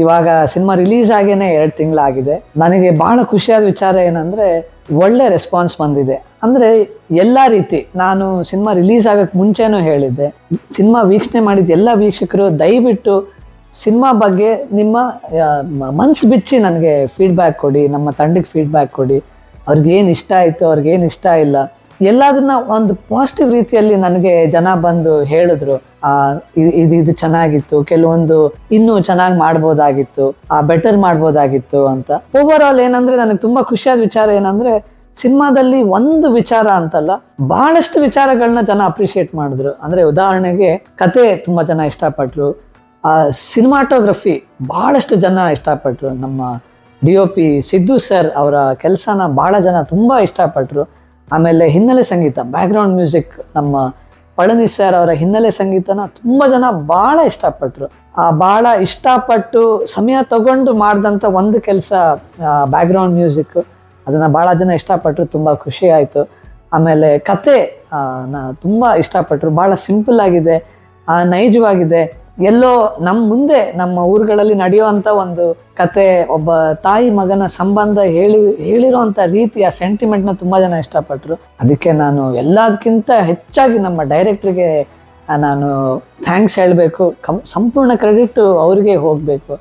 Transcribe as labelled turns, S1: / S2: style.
S1: ಇವಾಗ cinema release ಆಗೇನೆ ಎರಡು ತಿಂಗಳಾಗಿದೆ. ನನಗೆ ಬಹಳ ಖುಷಿಯಾದ ವಿಚಾರ ಏನಂದ್ರೆ, ಒಳ್ಳೆ ರೆಸ್ಪಾನ್ಸ್ ಬಂದಿದೆ. ಅಂದ್ರೆ ಎಲ್ಲ ರೀತಿ ನಾನು ಸಿನಿಮಾ ರಿಲೀಸ್ ಆಗಕ್ಕೆ ಮುಂಚೆನೂ ಹೇಳಿದ್ದೆ. ಸಿನಿಮಾ ವೀಕ್ಷಣೆ ಮಾಡಿದ ಎಲ್ಲ ವೀಕ್ಷಕರು ದಯವಿಟ್ಟು ಸಿನಿಮಾ ಬಗ್ಗೆ ನಿಮ್ಮ ಮನ್ಸು ಬಿಚ್ಚಿ ನನಗೆ ಫೀಡ್ಬ್ಯಾಕ್ ಕೊಡಿ, ನಮ್ಮ ತಂಡಕ್ಕೆ ಫೀಡ್ಬ್ಯಾಕ್ ಕೊಡಿ. ಅವ್ರಿಗೆ ಏನು ಇಷ್ಟ ಆಯಿತು, ಅವ್ರಿಗೇನು ಇಷ್ಟ ಇಲ್ಲ. ಎಲ್ಲದನ್ನ ಒಂದು ಪಾಸಿಟಿವ್ ರೀತಿಯಲ್ಲಿ ನನಗೆ ಜನ ಬಂದು ಹೇಳಿದ್ರು, ಆ ಇದು ಇದು ಚೆನ್ನಾಗಿತ್ತು, ಕೆಲವೊಂದು ಇನ್ನೂ ಚೆನ್ನಾಗಿ ಮಾಡ್ಬೋದಾಗಿತ್ತು, ಆ ಬೆಟರ್ ಮಾಡ್ಬೋದಾಗಿತ್ತು ಅಂತ. ಓವರ್ ಆಲ್ ಏನಂದ್ರೆ ನನಗೆ ತುಂಬಾ ಖುಷಿಯಾದ ವಿಚಾರ ಏನಂದ್ರೆ, ಸಿನಿಮಾದಲ್ಲಿ ಒಂದು ವಿಚಾರ ಅಂತಲ್ಲ, ಬಹಳಷ್ಟು ವಿಚಾರಗಳನ್ನ ಜನ ಅಪ್ರಿಷಿಯೇಟ್ ಮಾಡಿದ್ರು. ಅಂದ್ರೆ ಉದಾಹರಣೆಗೆ ಕತೆ ತುಂಬಾ ಜನ ಇಷ್ಟಪಟ್ರು, ಆ ಸಿನಿಮಾಟೋಗ್ರಫಿ ಬಹಳಷ್ಟು ಜನ ಇಷ್ಟಪಟ್ರು. ನಮ್ಮ D O P Siddu sir ಅವರ ಕೆಲಸನ ಬಹಳ ಜನ ತುಂಬಾ ಇಷ್ಟಪಟ್ಟರು ಆಮೇಲೆ ಹಿನ್ನೆಲೆ ಸಂಗೀತ ಬ್ಯಾಕ್ಗ್ರೌಂಡ್ ಮ್ಯೂಸಿಕ್ ನಮ್ಮ ಪಳನಿ ಸರ್ ಅವರ ಹಿನ್ನೆಲೆ ಸಂಗೀತನ ತುಂಬ ಜನ ಭಾಳ ಇಷ್ಟಪಟ್ಟರು ಆ ಭಾಳ ಇಷ್ಟಪಟ್ಟು ಸಮಯ ತಗೊಂಡು ಮಾಡಿದಂಥ ಒಂದು ಕೆಲಸ ಬ್ಯಾಕ್ಗ್ರೌಂಡ್ ಮ್ಯೂಸಿಕ್ ಅದನ್ನು ಭಾಳ ಜನ ಇಷ್ಟಪಟ್ಟರು ತುಂಬ ಖುಷಿ ಆಯಿತು. ಆಮೇಲೆ ಕತೆ ನಾ ತುಂಬ ಇಷ್ಟಪಟ್ಟರು ಭಾಳ ಸಿಂಪಲ್ ಆಗಿದೆ ನೈಜವಾಗಿದೆ. ಎಲ್ಲೋ ನಮ್ಮ ಮುಂದೆ ನಮ್ಮ ಊರುಗಳಲ್ಲಿ ನಡೆಯುವಂಥ ಒಂದು ಕತೆ, ಒಬ್ಬ ತಾಯಿ ಮಗನ ಸಂಬಂಧ ಹೇಳಿ ಹೇಳಿರುವಂಥ ರೀತಿ, ಆ ಸೆಂಟಿಮೆಂಟ್ನ ತುಂಬ ಜನ ಇಷ್ಟಪಟ್ಟರು ಅದಕ್ಕೆ ನಾನು ಎಲ್ಲದಕ್ಕಿಂತ ಹೆಚ್ಚಾಗಿ ನಮ್ಮ ಡೈರೆಕ್ಟ್ರಿಗೆ ನಾನು ಥ್ಯಾಂಕ್ಸ್ ಹೇಳಬೇಕು. ಕಂ, ಸಂಪೂರ್ಣ ಕ್ರೆಡಿಟ್ ಅವರಿಗೆ ಹೋಗಬೇಕು.